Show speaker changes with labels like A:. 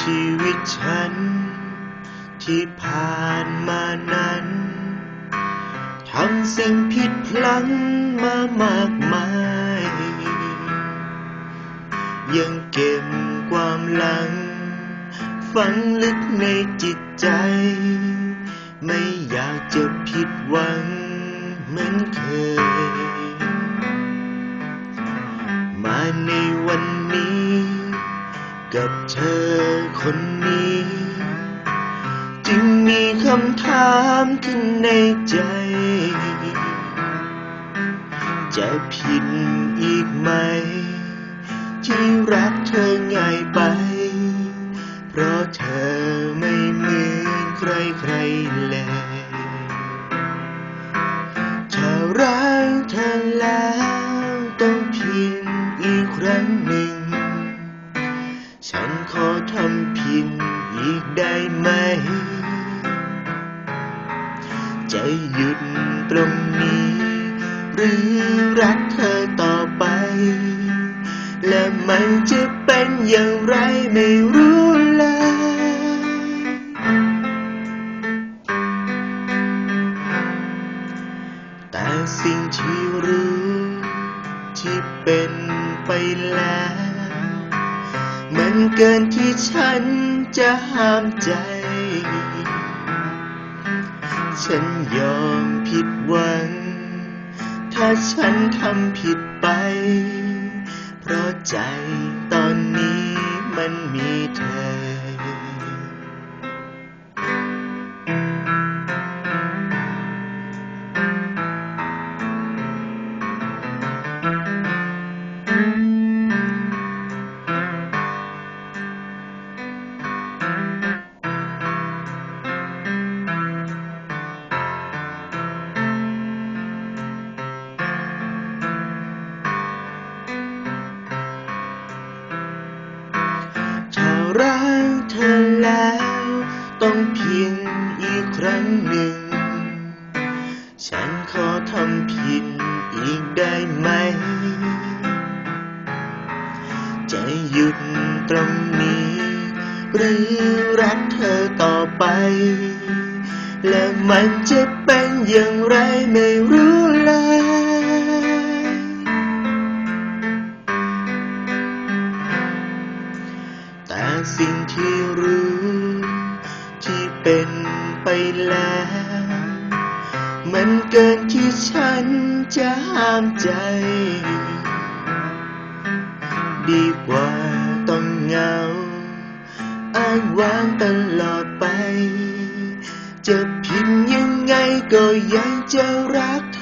A: ชีวิตฉัน ที่ผ่านมานั้นทำสิ่งผิดพลั้งมามากมาย ยังเก็บความหลัง ฝังลึกในจิตใจ ไม่อยากจะผิดหวังเหมือนเคย มาในวันามขึ้นในใจ จะผิดอีกไหม ที่รักเธอง่ายไป เพราะเธอไม่เหมือนใครใครๆเลยถ้ารักเธอแล้วต้องเพี จะหยุดตรงนี้ หรือรักเธอต่อไป และมันจะเป็นอย่างไรไม่รู้เลยแต่สิ่งที่รู้ ที่เป็นไปแล้ว มันเกินที่ฉันจะห้ามใจ ฉันยอมผิดหวัง ถ้าฉันทำผิดไป เพราะใจตอนนี้มันมีเธอ รักเธอแล้ว ต้องเพียงอีกครั้งหนึ่ง ฉันขอทำผิดอีกได้ไหม จะหยุดตรงนี้ หรือรักเธอต่อไป และมันจะเป็นอย่างไรไม่รู้ สิ่งที่รู้ ที่เป็นไปแล้ว มันเกินที่ฉันจะห้ามใจ ดีกว่าต้องเหงาอ้างว้างตลอดไป จะผิดยังไงก็ยังจะรักเธอ